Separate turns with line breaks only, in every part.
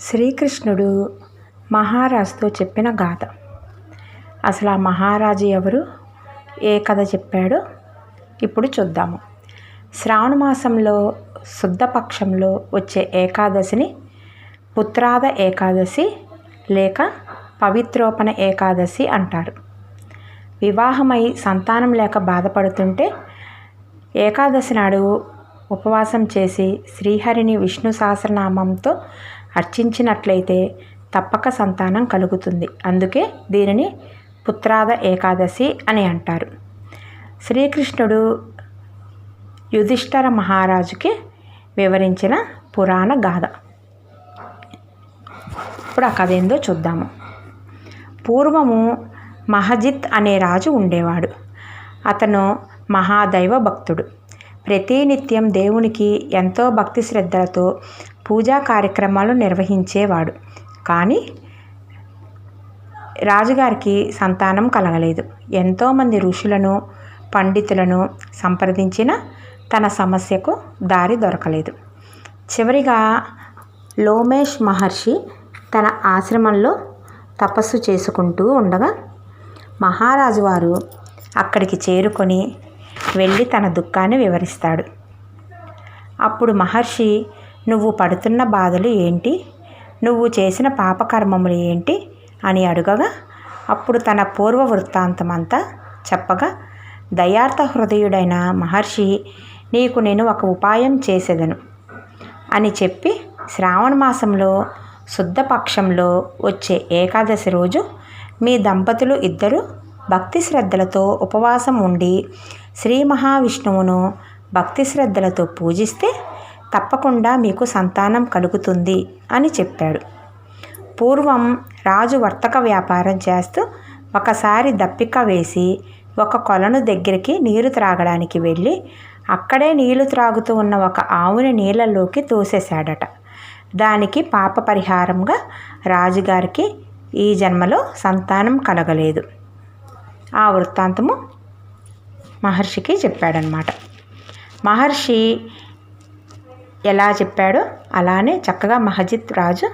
శ్రీకృష్ణుడు మహారాజుతో చెప్పిన గాథ. అసలు ఆ మహారాజు ఎవరు? ఏ కథ చెప్పాడో? ఇప్పుడు చూద్దాము. శ్రావణ మాసంలో శుద్ధపక్షంలో వచ్చే ఏకాదశిని పుత్రాద ఏకాదశి లేక పవిత్రోపణ ఏకాదశి అంటారు. వివాహమై సంతానం లేక బాధపడుతుంటే ఏకాదశి నాడు ఉపవాసం చేసి శ్రీహరిని విష్ణు సహస్రనామంతో అర్చించినట్లయితే తప్పక సంతానం కలుగుతుంది. అందుకే దీనిని పుత్రాద ఏకాదశి అని అంటారు. శ్రీకృష్ణుడు యుధిష్ఠర మహారాజుకి వివరించిన పురాణ గాథ. ఇప్పుడు ఆ కథ ఏందో చూద్దాము. పూర్వము మహజిత్ అనే రాజు ఉండేవాడు. అతను మహాదైవ భక్తుడు. ప్రతినిత్యం దేవునికి ఎంతో భక్తి శ్రద్ధలతో పూజా కార్యక్రమాలు నిర్వహించేవాడు. కానీ రాజుగారికి సంతానం కలగలేదు. ఎంతోమంది ఋషులను పండితులను సంప్రదించిన తన సమస్యకు దారి దొరకలేదు. చివరిగా లోమేష్ మహర్షి తన ఆశ్రమంలో తపస్సు చేసుకుంటూ ఉండగా మహారాజు వారు అక్కడికి చేరుకొని వెళ్ళి తన దుఃఖాన్ని వివరిస్తాడు. అప్పుడు మహర్షి నువ్వు పడుతున్న బాధలు ఏంటి? నువ్వు చేసిన పాపకర్మములు ఏంటి? అని అడుగగా అప్పుడు తన పూర్వ వృత్తాంతమంతా చెప్పగా దయార్థ హృదయుడైన మహర్షి నీకు నేను ఒక ఉపాయం చేసేదను అని చెప్పి శ్రావణ మాసంలో శుద్ధపక్షంలో వచ్చే ఏకాదశి రోజు మీ దంపతులు ఇద్దరు భక్తి శ్రద్ధలతో ఉపవాసం ఉండి శ్రీ మహావిష్ణువును భక్తి శ్రద్ధలతో పూజిస్తే తప్పకుండా మీకు సంతానం కలుగుతుంది అని చెప్పాడు. పూర్వం రాజు వర్తక వ్యాపారం చేస్తూ ఒకసారి దప్పిక వేసి ఒక కొలను దగ్గరికి నీరు త్రాగడానికి వెళ్ళి అక్కడే నీళ్ళు త్రాగుతూ ఉన్న ఒక ఆవుని నీళ్ళలోకి తోసేశాడట. దానికి పాప పరిహారంగా రాజుగారికి ఈ జన్మలో సంతానం కలగలేదు. ఆ వృత్తాంతము మహర్షికి చెప్పాడనమాట మహర్షి ఎలా చెప్పాడో అలానే చక్కగా మహజిత్ రాజు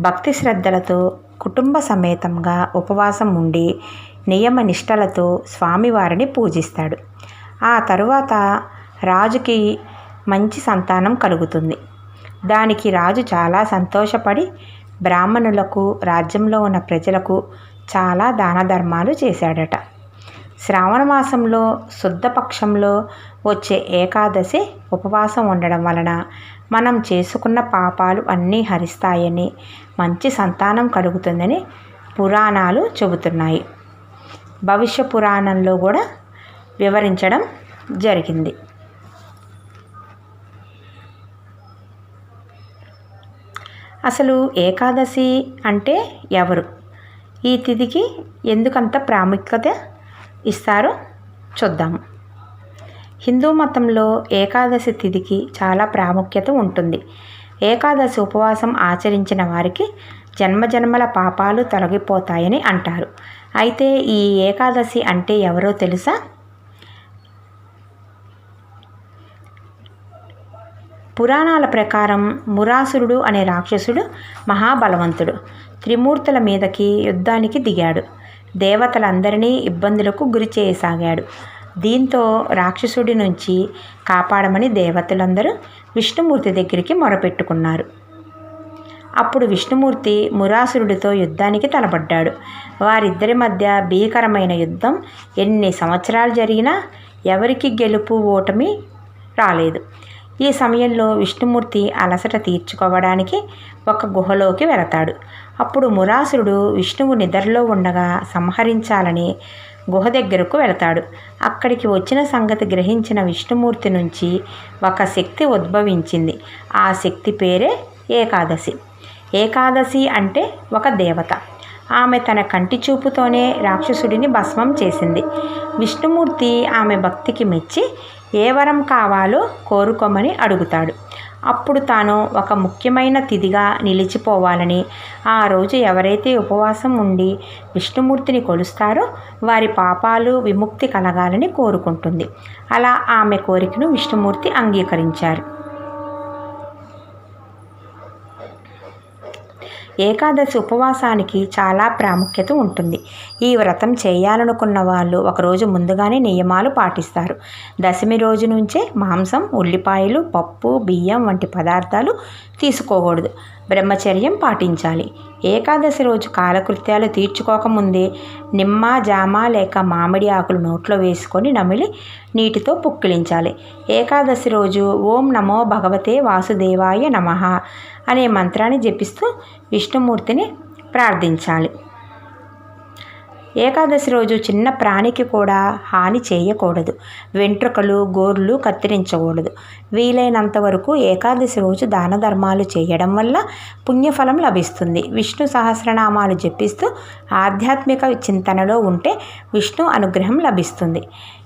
భక్తి శ్రద్ధలతో కుటుంబ సమేతంగా ఉపవాసం ఉండి నియమ నిష్టలతో స్వామివారిని పూజిస్తాడు. ఆ తరువాత రాజుకి మంచి సంతానం కలుగుతుంది. దానికి రాజు చాలా సంతోషపడి బ్రాహ్మణులకు రాజ్యంలో ఉన్న ప్రజలకు చాలా దాన ధర్మాలు చేశాడట. శ్రావణ మాసంలో శుద్ధపక్షంలో వచ్చే ఏకాదశి ఉపవాసం ఉండడం వలన మనం చేసుకున్న పాపాలు అన్నీ హరిస్తాయని మంచి సంతానం కలుగుతుందని పురాణాలు చెబుతున్నాయి. భవిష్య పురాణంలో కూడా వివరించడం జరిగింది. అసలు ఏకాదశి అంటే ఎవరు? ఈ తిథికి ఎందుకంత ప్రాముఖ్యత? ఇస్తారో చూద్దాము హిందూ మతంలో ఏకాదశి తిథికి చాలా ప్రాముఖ్యత ఉంటుంది. ఏకాదశి ఉపవాసం ఆచరించిన వారికి జన్మజన్మల పాపాలు తొలగిపోతాయని అంటారు. అయితే ఈ ఏకాదశి అంటే ఎవరో తెలుసా? పురాణాల ప్రకారం మురాసురుడు అనే రాక్షసుడు మహాబలవంతుడు. త్రిమూర్తుల మీదకి యుద్ధానికి దిగాడు. దేవతలందరినీ ఇబ్బందులకు గురి చేయసాగాడు. దీంతో రాక్షసుడి నుంచి కాపాడమని దేవతలందరూ విష్ణుమూర్తి దగ్గరికి మొరపెట్టుకున్నారు. అప్పుడు విష్ణుమూర్తి మురాసురుడితో యుద్ధానికి తలపడ్డాడు. వారిద్దరి మధ్య భీకరమైన యుద్ధం ఎన్ని సంవత్సరాలు జరిగినా ఎవరికి గెలుపు ఓటమి రాలేదు. ఈ సమయంలో విష్ణుమూర్తి అలసట తీర్చుకోవడానికి ఒక గుహలోకి వెళతాడు. అప్పుడు మురాసురుడు విష్ణువు నిద్రలో ఉండగా సంహరించాలని గుహ దగ్గరకు వెళతాడు. అక్కడికి వచ్చిన సంగతి గ్రహించిన విష్ణుమూర్తి నుంచి ఒక శక్తి ఉద్భవించింది. ఆ శక్తి పేరే ఏకాదశి. ఏకాదశి అంటే ఒక దేవత. ఆమె తన కంటి చూపుతోనే రాక్షసుడిని భస్మం చేసింది. విష్ణుమూర్తి ఆమె భక్తికి మెచ్చి ఏ వరం కావాలో కోరుకోమని అడుగుతాడు. అప్పుడు తాను ఒక ముఖ్యమైన తిథిగా నిలిచిపోవాలని. ఆ రోజు ఎవరైతే ఉపవాసం ఉండి విష్ణుమూర్తిని కొలుస్తారో వారి పాపాలు విముక్తి కలగాలని కోరుకుంటుంది. అలా ఆమె కోరికను విష్ణుమూర్తి అంగీకరించారు. ఏకాదశి ఉపవాసానికి చాలా ప్రాముఖ్యత ఉంటుంది. ఈ వ్రతం చేయాలనుకున్న వాళ్ళు ఒకరోజు ముందుగానే నియమాలు పాటిస్తారు. దశమి రోజు నుంచే మాంసం ఉల్లిపాయలు పప్పు బియ్యం వంటి పదార్థాలు తీసుకోకూడదు. బ్రహ్మచర్యం పాటించాలి. ఏకాదశి రోజు కాలకృత్యాలు తీర్చుకోకముందే నిమ్మ జామ లేక మామిడి ఆకులు నోట్లో వేసుకొని నమిలి నీటితో పుక్కిలించాలి. ఏకాదశి రోజు ఓం నమో భగవతే వాసుదేవాయ నమః అనే మంత్రాన్ని జపిస్తూ విష్ణుమూర్తిని ప్రార్థించాలి. ఏకాదశి రోజు చిన్న ప్రాణికి కూడా హాని చేయకూడదు. వెంట్రుకలు గోర్లు కత్తిరించకూడదు. వీలైనంత వరకు ఏకాదశి రోజు దాన ధర్మాలు చేయడం వల్ల పుణ్యఫలం లభిస్తుంది. విష్ణు సహస్రనామాలు జపిస్తూ ఆధ్యాత్మిక చింతనలో ఉంటే విష్ణు అనుగ్రహం లభిస్తుంది.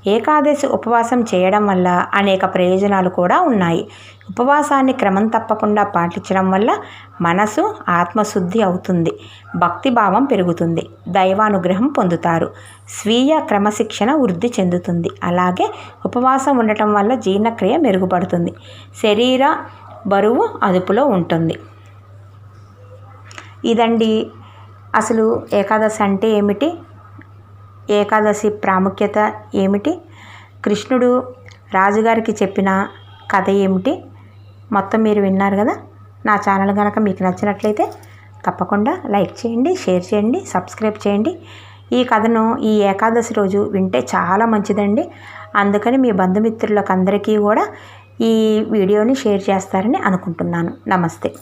ఏకాదశి ఉపవాసం చేయడం వల్ల అనేక ప్రయోజనాలు కూడా ఉన్నాయి. ఉపవాసాన్ని క్రమం తప్పకుండా పాటించడం వల్ల మనసు ఆత్మశుద్ధి అవుతుంది. భక్తిభావం పెరుగుతుంది. దైవానుగ్రహం పొందుతారు. స్వీయ క్రమశిక్షణ వృద్ధి చెందుతుంది. అలాగే ఉపవాసం ఉండటం వల్ల జీర్ణక్రియ మెరుగుపడుతుంది. శరీర బరువు అదుపులో ఉంటుంది. ఇదండి. అసలు ఏకాదశి అంటే ఏమిటి? ఏకాదశి ప్రాముఖ్యత ఏమిటి? కృష్ణుడు రాజుగారికి చెప్పిన కథ ఏమిటి? మొత్తం మీరు విన్నారు కదా? నా ఛానల్ కనుక మీకు నచ్చినట్లయితే తప్పకుండా లైక్ చేయండి షేర్ చేయండి సబ్స్క్రైబ్ చేయండి. ఈ కథను ఈ ఏకాదశి రోజు వింటే చాలా మంచిదండి. అందుకని మీ బంధుమిత్రులకు అందరికీ కూడా ఈ వీడియోని షేర్ చేస్తారని అనుకుంటున్నాను. నమస్తే.